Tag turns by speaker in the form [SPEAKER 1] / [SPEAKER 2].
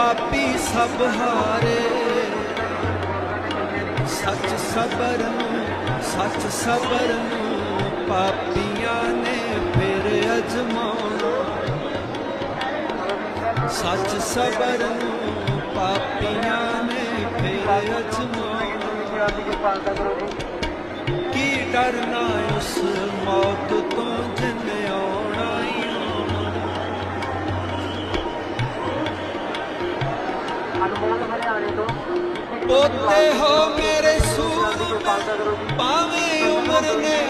[SPEAKER 1] ਪਾਪੀ ਸਭ ਹਾਰੇ। ਸੱਚ ਸਬਰ ਸੱਚ ਸਬਰ ਨੂੰ ਪਾਪੀਆਂ ਨੇ ਫਿਰ ਅਜਮਾਉਣਾ। ਸੱਚ ਸਬਰ ਪਾਪੀਆਂ ਨੇ ਫਿਰ ਅਜਮਾਉਣਾ। ਕੀ ਡਰਨਾ ਉਸ ਮੌਤ ਪੋਤੇ ਹੋ ਮੇਰੇ ਸੂਰ ਭਾਵੇਂ ਉਮਰ ਨੇ